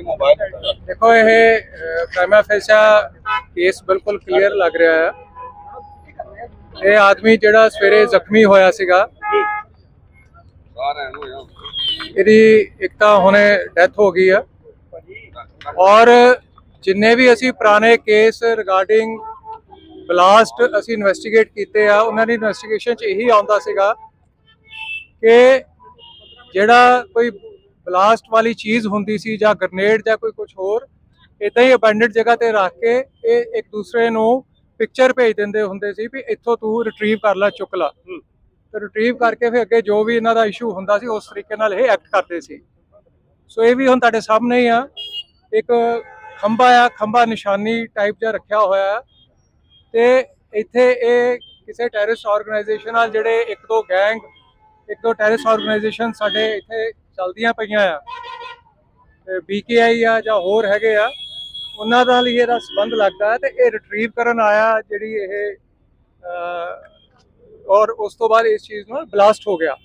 ਕਿ ਮੋਬਾਈਲ ਦੇਖੋ ਇਹ ਪ੍ਰਾਈਮਾ ਫੇਸਾ ਕੇਸ ਬਿਲਕੁਲ ਕਲੀਅਰ ਲੱਗ ਰਿਹਾ ਹੈ। ਇਹ ਆਦਮੀ ਜਿਹੜਾ ਸਵੇਰੇ ਜ਼ਖਮੀ ਹੋਇਆ ਸੀਗਾ ਇਹਦੀ ਇੱਕ ਤਾਂ ਹੁਣੇ ਡੈਥ ਹੋ ਗਈ ਆ। ਔਰ ਜਿੰਨੇ ਵੀ ਅਸੀਂ ਪੁਰਾਣੇ ਕੇਸ ਰਿਗਾਰਡਿੰਗ ਬਲਾਸਟ ਅਸੀਂ ਇਨਵੈਸਟੀਗੇਟ ਕੀਤੇ ਆ ਉਹਨਾਂ ਦੀ ਇਨਵੈਸਟੀਗੇਸ਼ਨ 'ਚ ਇਹੀ ਆਉਂਦਾ ਸੀਗਾ ਕਿ ਜਿਹੜਾ ਕੋਈ ਬਲਾਸਟ ਵਾਲੀ ਚੀਜ਼ ਹੁੰਦੀ ਸੀ ਜਾਂ ਗ੍ਰਨੇਡ ਜਾਂ ਕੋਈ ਕੁਝ ਹੋਰ ਇਦਾਂ ਹੀ ਅਬੈਂਡਡ ਜਗ੍ਹਾ ਤੇ ਰੱਖ ਕੇ ਇਹ ਇੱਕ ਦੂਸਰੇ ਨੂੰ ਪਿਕਚਰ ਭੇਜ ਦਿੰਦੇ ਹੁੰਦੇ ਸੀ ਵੀ ਇੱਥੋਂ ਤੂੰ ਰਿਟਰੀਵ ਕਰ ਲੈ ਚੁੱਕ ਲਾ। ਤੇ ਰਿਟਰੀਵ ਕਰਕੇ ਫਿਰ ਅੱਗੇ ਜੋ ਵੀ ਇਹਨਾਂ ਦਾ ਇਸ਼ੂ ਹੁੰਦਾ ਸੀ ਉਸ ਤਰੀਕੇ ਨਾਲ ਇਹ ਐਕਟ ਕਰਦੇ ਸੀ। ਸੋ ਇਹ ਵੀ ਹੁਣ ਤੁਹਾਡੇ ਸਾਹਮਣੇ ਹੀ ਆ। ਇੱਕ ਖੰਭਾ ਆ ਖੰਭਾ ਨਿਸ਼ਾਨੀ ਟਾਈਪ ਜਿਹਾ ਰੱਖਿਆ ਹੋਇਆ ਤੇ ਇੱਥੇ ਇਹ ਕਿਸੇ ਟੈਰਰਿਸਟ ਆਰਗੇਨਾਈਜੇਸ਼ਨ ਨਾਲ ਜਿਹੜੇ ਇੱਕ ਦੋ ਗੈਂਗ ਇੱਕ ਦੋ ਟੈਰਰਿਸਟ ਆਰਗੇਨਾਈਜੇਸ਼ਨ ਸਾਡੇ ਇੱਥੇ ਚੱਲਦੀਆਂ ਪਈਆਂ ਆ। ਤੇ ਬੀਕੇਆਈ ਆ ਜਾਂ ਹੋਰ ਹੈਗੇ ਆ ਉਹਨਾਂ ਨਾਲ ਹੀ ਇਹਦਾ ਸੰਬੰਧ ਲੱਗਦਾ ਤੇ ਇਹ ਰਿਟਰੀਵ ਕਰਨ ਆਇਆ ਜਿਹੜੀ ਇਹ ਔਰ ਉਸ ਤੋਂ ਬਾਅਦ ਇਸ ਚੀਜ਼ ਨਾਲ ਬਲਾਸਟ ਹੋ ਗਿਆ।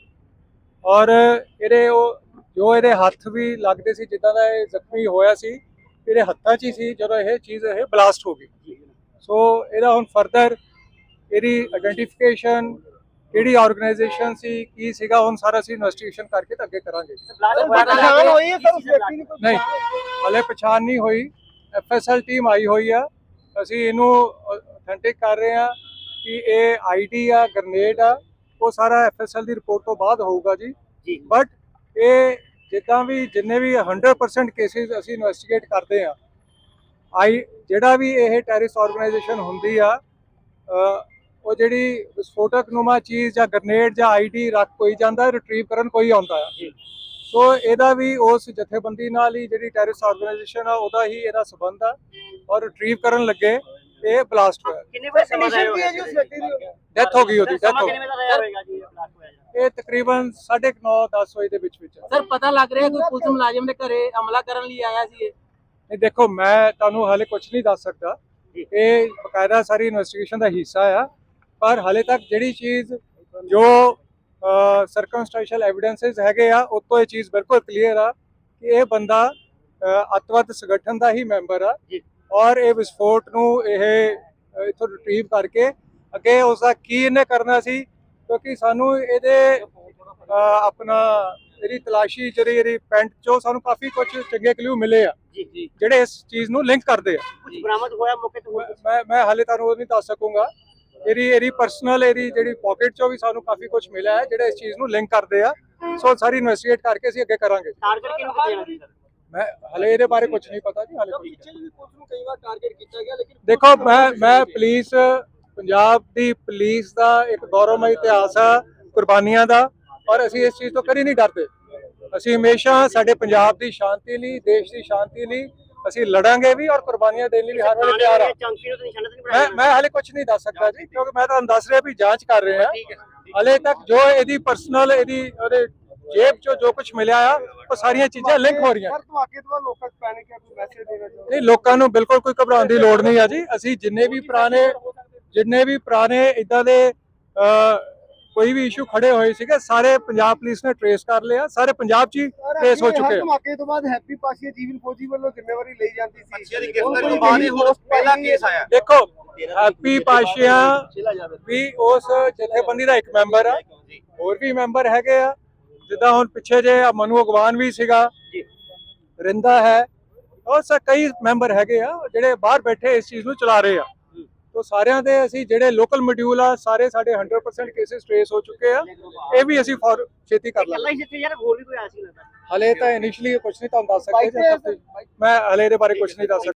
ਔਰ ਇਹਦੇ ਉਹ ਜੋ ਇਹਦੇ ਹੱਥ ਵੀ ਲੱਗਦੇ ਸੀ ਜਿੱਦਾਂ ਦਾ ਇਹ ਜ਼ਖਮੀ ਹੋਇਆ ਸੀ ਇਹਦੇ ਹੱਥਾਂ 'ਚ ਹੀ ਸੀ ਜਦੋਂ ਇਹ ਚੀਜ਼ ਇਹ ਬਲਾਸਟ ਹੋ ਗਈ। ਸੋ ਇਹਦਾ ਹੁਣ ਫਰਦਰ ਇਹਦੀ ਆਇਡੈਂਟੀਫਿਕੇਸ਼ਨ ਕਿਹੜੀ ਆਰਗੇਨਾਈਜੇਸ਼ਨ ਸੀ ਕੀ ਸੀਗਾ ਹੁਣ ਸਾਰਾ ਅਸੀਂ ਇਨਵੈਸਟੀਗੇਸ਼ਨ ਕਰਕੇ ਤਾਂ ਅੱਗੇ ਕਰਾਂਗੇ। ਪਛਾਣ ਹੋਈ ਹੈ ਸਰ? ਉਸ ਵਿਅਕਤੀ ਦੀ ਕੋਈ ਨਹੀਂ ਹਲੇ ਪਛਾਣ ਨਹੀਂ ਹੋਈ। ਐਫਐਸਐਲ ਟੀਮ ਆਈ ਹੋਈ ਆ। ਅਸੀਂ ਇਹਨੂੰ ਅਥੈਂਟਿਕ ਕਰ ਰਹੇ ਆ ਕਿ ਇਹ ਆਈਡੀ ਆ ਗ੍ਰਨੇਡ ਆ ਉਹ ਸਾਰਾ ਐਫਐਸਐਲ ਦੀ ਰਿਪੋਰਟ ਤੋਂ ਬਾਅਦ ਹੋਊਗਾ ਜੀ। ਬਟ ਇਹ ਜਿੱਦਾਂ ਵੀ ਜਿੰਨੇ ਵੀ 100% ਕੇਸਿਸ ਅਸੀਂ ਇਨਵੈਸਟੀਗੇਟ ਕਰਦੇ ਆ ਆਈ ਜਿਹੜਾ ਵੀ ਇਹ ਟੈਰਰਿਸਟ ਆਰਗੇਨਾਈਜੇਸ਼ਨ ਹੁੰਦੀ ਆ ਉਹ ਜਿਹੜੀ ਵਿਸਫੋਟਕ ਨੁਮਾ ਚੀਜ਼ ਜਾਂ ਗ੍ਰਨੇਡ ਜਾਂ ਆਈਡੀ ਰੱਖ ਕੋਈ ਜਾਂਦਾ ਰਿਟਰੀਵ ਕਰਨ ਕੋਈ ਆਉਂਦਾ ਆ। ਸੋ ਇਹਦਾ ਵੀ ਉਸ ਜਥੇਬੰਦੀ ਨਾਲ ਹੀ ਜਿਹੜੀ ਟੈਰਰਿਸਟ ਆਰਗੇਨਾਈਜੇਸ਼ਨ ਆ ਉਹਦਾ ਹੀ ਇਹਦਾ ਸਬੰਧ ਆ ਔਰ ਰਿਟਰੀਵ ਕਰਨ ਲੱਗੇ ਇਹ ਬਲਾਸਟ ਹੋਇਆ। ਕਿੰਨੇ ਵਜੇ ਕੰਡੀਸ਼ਨ ਕੀ ਹੈ ਜੀ ਉਸ ਵਿਅਕਤੀ ਦੀ। ਡੈਥ ਹੋ ਗਈ ਉਹਦੀ ਡੈਥ ਹੋ ਗਈ। ਕਿੰਨੇ ਵਜੇ ਹੋਏਗਾ ਜੀ ਬਲਾਸਟ ਹੋਇਆ ਇਹ ਤਕਰੀਬਨ 9:30 10 ਵਜੇ ਦੇ ਵਿੱਚ ਵਿੱਚ ਸਰ ਪਤਾ ਲੱਗ ਰਿਹਾ ਕੋਈ ਪੁਲਿਸ ਮੁਲਾਜ਼ਮ ਦੇ ਘਰੇ ਹਮਲਾ ਕਰਨ ਲਈ ਆਇਆ ਸੀ ਇਹ? ਇਹ ਦੇਖੋ ਮੈਂ ਤੁਹਾਨੂੰ ਹਾਲੇ ਕੁਝ ਨਹੀਂ ਦੱਸ ਸਕਦਾ। ਇਹ ਬਕਾਇਦਾ ਸਾਰੀ ਇਨਵੈਸਟੀਗੇਸ਼ਨ ਦਾ ਹਿੱਸਾ ਆ। ਪਰ ਹਾਲੇ ਤੱਕ ਜਿਹੜੀ ਚੀਜ਼ ਜੋ ਸਰਕਮਸਟੈਂਸ਼ੀਅਲ ਐਵੀਡੈਂਸਸ ਹੈਗੇ ਆ ਉਹ ਤੋਂ ਇਹ ਚੀਜ਼ ਬਿਲਕੁਲ ਕਲੀਅਰ ਆ ਕਿ ਇਹ ਬੰਦਾ ਅੱਤਵਾਦ ਸੰਗਠਨ ਦਾ ਹੀ ਮੈਂਬਰ ਆ। ਔਰ ਇਹ ਵਿਸਫੋਟ ਨੂੰ ਇਹ ਇੱਥੋਂ ਰਿਟਰੀਵ ਕਰਕੇ ਅੱਗੇ ਉਸ ਦਾ ਕੀ ਇਹਨੇ ਕਰਨਾ ਸੀ ਕਿਉਂਕਿ ਸਾਨੂੰ ਇਹਦੇ ਆਪਣਾ ਇਹਦੀ ਤਲਾਸ਼ੀ ਜਿਹੜੀ ਇਹਦੀ ਪੈਂਟ ਚੋਂ ਸਾਨੂੰ ਕਾਫੀ ਕੁਝ ਚੰਗੇ ਕਲੂ ਮਿਲੇ ਆ। ਜਿਹੜੇ ਇਸ ਚੀਜ਼ ਨੂੰ ਲਿੰਕ ਕਰਦੇ ਆ। ਕੁਝ ਬਰਾਮਦ ਹੋਇਆ ਮੌਕੇ ਤੇ ਮੈਂ- ਮੈਂ ਮੈਂ ਹਾਲੇ ਤੁਹਾਨੂੰ ਉਹ ਨਹੀਂ ਦੱਸ ਸਕੂੰਗਾ। ਇਹਦੀ ਇਹਦੀ ਪਰਸਨਲ ਇਹਦੀ ਜਿਹੜੀ ਪਾਕਟ ਚੋਂ ਵੀ ਸਾਨੂੰ ਕਾਫੀ ਕੁਝ ਮਿਲਿਆ ਹੈ ਜਿਹੜੇ ਇਸ ਚੀਜ਼ ਨੂੰ ਲਿੰਕ ਕਰਦੇ ਆ। ਸੋ ਸਾਰੀ ਇਨਵੈਸਟੀਗੇਟ ਕਰਕੇ ਅਸੀਂ ਅੱਗੇ ਕਰਾਂਗੇ। ਟਾਰਗੇਟ ਕਿਹਨੂੰ ਕੀਤਾ ਜਾਣਾ ਸੀ ਸਰ ਮੈਂ ਹਲੇ ਇਹਦੇ ਬਾਰੇ ਕੁਝ ਨਹੀਂ ਪਤਾ ਜੀ ਹਾਲੇ। ਪਿੱਛੇ ਵੀ ਪੁਲਿਸ ਨੂੰ ਕਈ ਵਾਰ ਟਾਰਗੇਟ ਕੀਤਾ ਗਿਆ ਲੇਕਿਨ ਦੇਖੋ ਮੈਂ ਮੈਂ ਪੁਲਿਸ ਪੰਜਾਬ ਦੀ ਪੁਲਿਸ ਦਾ ਇੱਕ ਗੌਰਵਮਈ ਇਤਿਹਾਸ ਆ ਕੁਰਬਾਨੀਆਂ ਦਾ ਔਰ ਅਸੀਂ ਇਸ ਚੀਜ਼ ਤੋਂ ਕਦੀ ਨਹੀਂ ਡਰਦੇ। ਅਸੀਂ ਹਮੇਸ਼ਾ ਸਾਡੇ ਪੰਜਾਬ ਦੀ ਸ਼ਾਂਤੀ ਲਈ ਦੇਸ਼ ਦੀ ਸ਼ਾਂਤੀ ਲਈ ਅਸੀਂ ਲੜਾਂਗੇ ਵੀ ਔਰ ਕੁਰਬਾਨੀਆਂ ਦੇਣ ਲਈ ਵੀ ਹਰ ਵੇਲੇ ਤਿਆਰ ਆ। ਮੈਂ ਮੈਂ ਹਾਲੇ ਕੁਝ ਨਹੀਂ ਦੱਸ ਸਕਦਾ ਜੀ ਕਿਉਂਕਿ ਮੈਂ ਤੁਹਾਨੂੰ ਦੱਸ ਰਿਹਾ ਵੀ ਜਾਂਚ ਕਰ ਰਹੇ ਆ ਹਲੇ ਤੱਕ ਜੋ ਇਹਦੀ ਪਰਸਨਲ ਇਹਦੀ ਉਹਦੇ ਜੇਬ ਚੋਂ ਜੋ ਕੁਝ ਮਿਲਿਆ ਆ ਉਹ ਸਾਰੀਆਂ ਚੀਜ਼ਾਂ ਲਿੰਕ ਹੋ ਰਹੀਆਂ। ਸਰ ਧਮਾਕੇ ਤੋਂ ਬਾਅਦ ਲੋਕਾਂ 'ਚ ਪੈਨਿਕ ਹੈ ਕੋਈ ਮੈਸੇਜ ਦੇਣਾ ਚਾਹੁੰਦੇ ਨਹੀਂ ਲੋਕਾਂ ਨੂੰ ਬਿਲਕੁਲ ਕੋਈ ਘਬਰਾਉਣ ਦੀ ਲੋੜ ਨਹੀਂ ਆ ਜੀ। ਅਸੀਂ ਜਿੰਨੇ ਵੀ ਪੁਰਾਣੇ ਜਿੰਨੇ ਵੀ ਪੁਰਾਣੇ ਇਦਾਂ ਦੇ ਅ, ਕੋਈ ਵੀ ਇਸ਼ੂ ਖੜੇ ਹੋਏ ਸੀਗੇ ਸਾਰੇ ਪੰਜਾਬ ਪੁਲਿਸ ਨੇ ਟਰੇਸ ਕਰ ਲਿਆ ਸਾਰੇ ਪੰਜਾਬ 'ਚ ਟਰੇਸ ਹੋ ਚੁੱਕੇ ਆ। ਧਮਾਕੇ ਤੋਂ ਬਾਅਦ ਹੈਪੀ ਪਾਸ਼ੀਆ ਜੀਵਨ ਫੌਜੀ ਵੱਲੋਂ ਜ਼ਿੰਮੇਵਾਰੀ ਲਈ ਜਾਂਦੀ ਸੀ। ਬੱਚਿਆਂ ਦੀ ਗ੍ਰਿਫਤਾਰੀ ਤੋਂ ਬਾਅਦ ਹੀ ਹੁਣ ਪਹਿਲਾ ਕੇਸ ਆਇਆ। ਦੇਖੋ ਹੈਪੀ ਪਾਸ਼ੀਆ ਵੀ ਉਸ ਜਥੇਬੰਦੀ ਦਾ ਇੱਕ ਮੈਂਬਰ ਆ। ਹੋਰ ਵੀ ਮੈਂਬਰ ਹੈਗੇ ਆ। ਜਿੱਦਾਂ ਹੁਣ ਪਿੱਛੇ ਜੇ ਮਨੂ ਅਗਵਾਨ ਵੀ ਸੀਗਾ। ਜੀ। ਰਿੰਦਾ ਹੈ। ਔਰ ਸ ਕਈ ਮੈਂਬਰ ਹੈਗੇ ਆ ਜਿਹੜੇ ਬਾਹਰ ਬੈਠੇ ਇਸ ਚੀਜ਼ ਨੂੰ ਚਲਾ ਰਹੇ ਆ। ਤੋ ਸਾਰਿਆਂ ਦੇ ਅਸੀਂ ਜਿਹੜੇ ਲੋਕਲ ਮੋਡਿਊਲ ਆ ਸਾਰੇ ਸਾਡੇ 100% ਕੇਸਿਸ ਟ੍ਰੇਸ ਹੋ ਚੁੱਕੇ ਆ। ਇਹ ਵੀ ਅਸੀਂ ਫॉर ਛੇਤੀ ਕਰ ਇਕੱਲਾ ਲਾਂਗੇ। ਹੀ ਜਿੱਥੇ ਯਾਰ ਹੋਰ ਵੀ ਕੋਈ ਆਇਆ ਸੀ ਲੱਗਦਾ ਹਲੇ ਤਾਂ ਇਨੀਸ਼ੀਅਲੀ ਕੁਝ ਨਹੀਂ ਤੁਹਾਨੂੰ ਦੱਸ ਸਕਦੇ ਮੈਂ ਹਲੇ ਇਹਦੇ ਬਾਰੇ ਕੁਝ ਨਹੀਂ ਦੱਸ ਸਕਦਾ